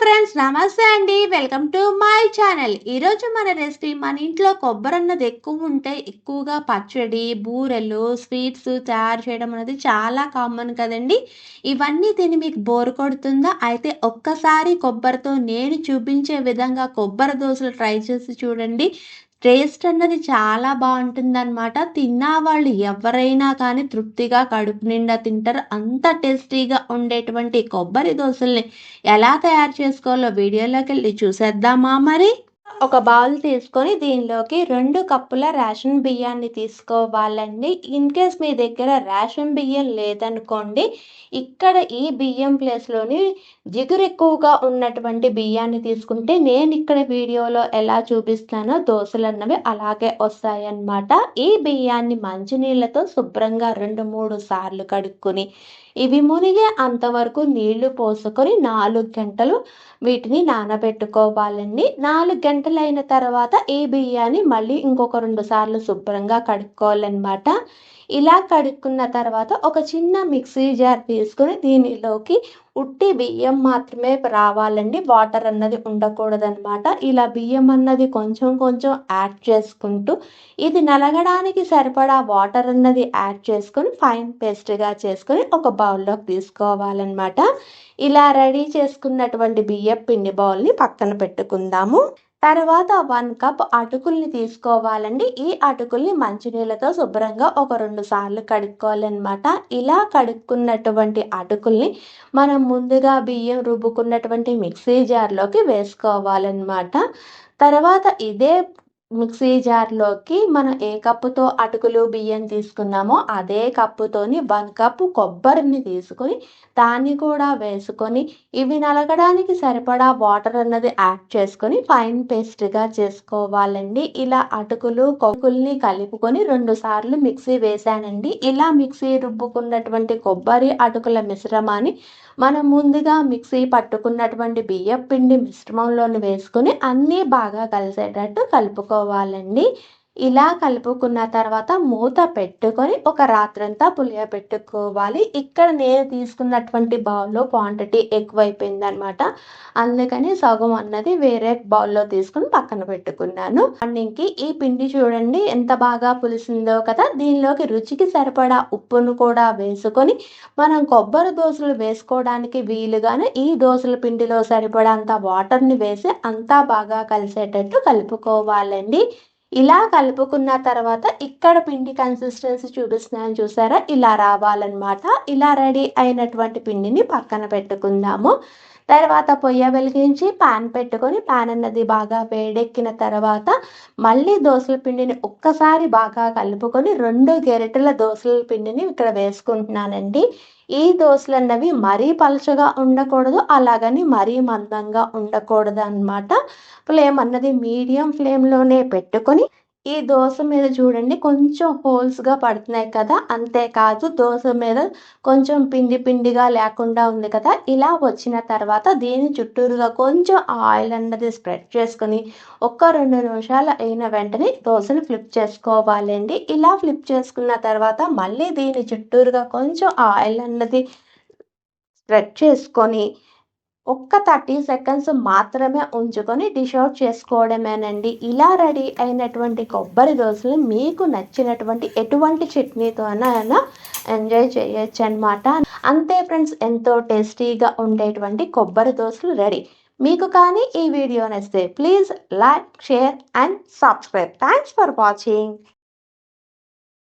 Friends నమస్తే అండి. Welcome to my channel ఈరోజు మన రెసిపీ మన ఇంట్లో కొబ్బరి అన్నది ఎక్కువ ఉంటే ఎక్కువగా పచ్చడి బూరెలు స్వీట్స్ తయారు చేయడం అనేది చాలా కామన్ కదండి. ఇవన్నీ తిని మీకు బోర్ కొడుతుందా? అయితే ఒక్కసారి కొబ్బరితో నేను చూపించే విధంగా కొబ్బరి దోశలు ట్రై చేసి చూడండి. టేస్ట్ అన్నది చాలా బాగుంటుందన్నమాట. తిన్న వాళ్ళు ఎవరైనా కానీ తృప్తిగా కడుపు నిండా తింటారు. అంత టేస్టీగా ఉండేటువంటి కొబ్బరి దోశల్ని ఎలా తయారు చేసుకోవాలో వీడియోలోకి వెళ్ళి చూసేద్దామా మరి? ఒక బౌల్ తీసుకొని దీనిలోకి రెండు కప్పుల రేషన్ బియ్యాన్ని తీసుకోవాలండి. ఇన్ కేస్ మీ దగ్గర రేషన్ బియ్యం లేదనుకోండి ఇక్కడ ఈ బియ్యం ప్లేస్లోని జిగురు ఎక్కువగా ఉన్నటువంటి బియ్యాన్ని తీసుకుంటే నేను ఇక్కడ వీడియోలో ఎలా చూపిస్తానో దోశలు అన్నవి అలాగే వస్తాయన్నమాట. ఈ బియ్యాన్ని మంచినీళ్ళతో శుభ్రంగా రెండు మూడు సార్లు కడుక్కొని ఇవి మునిగే అంతవరకు నీళ్ళు పోసుకొని నాలుగు గంటలు వీటిని నానబెట్టుకోవాలండి. నాలుగు గంటలు అయిన తర్వాత ఈ బియ్యాన్ని మళ్ళీ ఇంకొక రెండు సార్లు శుభ్రంగా కడుక్కోవాలన్నమాట. ఇలా కడుక్కున్న తర్వాత ఒక చిన్న మిక్సీ జార్ తీసుకుని దీనిలోకి ఉట్టి బియ్యం మాత్రమే రావాలండి. వాటర్ అన్నది ఉండకూడదనమాట ఇలా బియ్యం అన్నది కొంచెం కొంచెం యాడ్ చేసుకుంటూ ఇది నలగడానికి సరిపడా వాటర్ అన్నది యాడ్ చేసుకొని ఫైన్ పేస్ట్గా చేసుకొని ఒక బౌల్లోకి తీసుకోవాలన్నమాట. ఇలా రెడీ చేసుకున్నటువంటి బియ్యం పిండి బౌల్ని పక్కన పెట్టుకుందాము. తర్వాత వన్ కప్ అటుకుల్ని తీసుకోవాలండి. ఈ అటుకుల్ని మంచినీళ్ళతో శుభ్రంగా ఒక రెండు సార్లు కడుక్కోవాలన్నమాట. ఇలా కడుక్కున్నటువంటి అటుకుల్ని మనం ముందుగా బియ్యం రుబ్బుకున్నటువంటి మిక్సీ జార్లోకి వేసుకోవాలన్నమాట. తర్వాత ఇదే మిక్సీ జార్లోకి మనం ఏ కప్పుతో అటుకులు బియ్యం తీసుకున్నామో అదే కప్పుతోని వన్ కప్పు కొబ్బరిని తీసుకొని దాన్ని కూడా వేసుకొని ఇవి నలగడానికి సరిపడా వాటర్ అన్నది యాడ్ చేసుకొని ఫైన్ పేస్ట్గా చేసుకోవాలండి. ఇలా అటుకులు కొక్కుల్ని కలుపుకొని రెండు సార్లు మిక్సీ వేసానండి ఇలా మిక్సీ రుబ్బుకున్నటువంటి కొబ్బరి అటుకుల మిశ్రమాన్ని మనం ముందుగా మిక్సీ పట్టుకున్నటువంటి బియ్యం పిండి మిశ్రమంలోని వేసుకొని అన్నీ బాగా కలిసేటట్టు చేసుకోవాలండి. ఇలా కలుపుకున్న తర్వాత మూత పెట్టుకొని ఒక రాత్రంతా పులియ పెట్టుకోవాలి. ఇక్కడ నేను తీసుకున్నటువంటి బౌల్లో క్వాంటిటీ ఎక్కువైపోయింది అనమాట అందుకని సగం అన్నది వేరే బౌల్లో తీసుకుని పక్కన పెట్టుకున్నాను. మార్నింగ్కి ఈ పిండి చూడండి ఎంత బాగా పులిసిందో కదా. దీనిలోకి రుచికి సరిపడా ఉప్పును కూడా వేసుకొని మనం కొబ్బరి దోశలు వేసుకోవడానికి వీలుగానే ఈ దోశల పిండిలో సరిపడా వాటర్ని వేసి అంతా బాగా కలిసేటట్టు కలుపుకోవాలండి. ఇలా కలుపుకున్న తర్వాత ఇక్కడ పిండి కన్సిస్టెన్సీ చూపిస్తున్నాను చూసారా? ఇలా రావాలన్నమాట. ఇలా రెడీ అయినటువంటి పిండిని పక్కన పెట్టుకుందాము. తర్వాత పొయ్య వెలిగించి పాన్ పెట్టుకొని పాన్ అన్నది బాగా వేడెక్కిన తర్వాత మళ్ళీ దోసల పిండిని ఒక్కసారి బాగా కలుపుకొని రెండు గెరిటెల దోసల పిండిని ఇక్కడ వేసుకుంటున్నానండి. ఈ దోశలు అన్నవి మరీ పలుచగా ఉండకూడదు అలాగని మరీ మందంగా ఉండకూడదు అనమాట ఫ్లేమ్ అన్నది మీడియం ఫ్లేమ్లోనే పెట్టుకొని ఈ దోశ మీద చూడండి కొంచెం హోల్స్గా పడుతున్నాయి కదా. అంతేకాదు దోశ మీద కొంచెం పిండి పిండిగా లేకుండా ఉంది కదా. ఇలా వచ్చిన తర్వాత దీని చుట్టూరుగా కొంచెం ఆయిల్ అన్నది స్ప్రెడ్ చేసుకొని ఒక్క రెండు నిమిషాలు అయిన వెంటనే దోశను ఫ్లిప్ చేసుకోవాలండి. ఇలా ఫ్లిప్ చేసుకున్న తర్వాత మళ్ళీ దీని చుట్టూరుగా కొంచెం ఆయిల్ అన్నది స్ప్రెడ్ చేసుకొని ఒక్క థర్టీ సెకండ్స్ మాత్రమే ఉంచుకొని డిష్ అవుట్ చేసుకోవడమేనండి. ఇలా రెడీ అయినటువంటి కొబ్బరి దోశలు మీకు నచ్చినటువంటి ఎటువంటి చట్నీతోనైనా ఎంజాయ్ చేయొచ్చు అనమాట అంతే ఫ్రెండ్స్ ఎంతో టేస్టీగా ఉండేటువంటి కొబ్బరి దోశలు రెడీ. మీకు కానీ ఈ వీడియో నచ్చితే please like share and subscribe. Thanks for watching.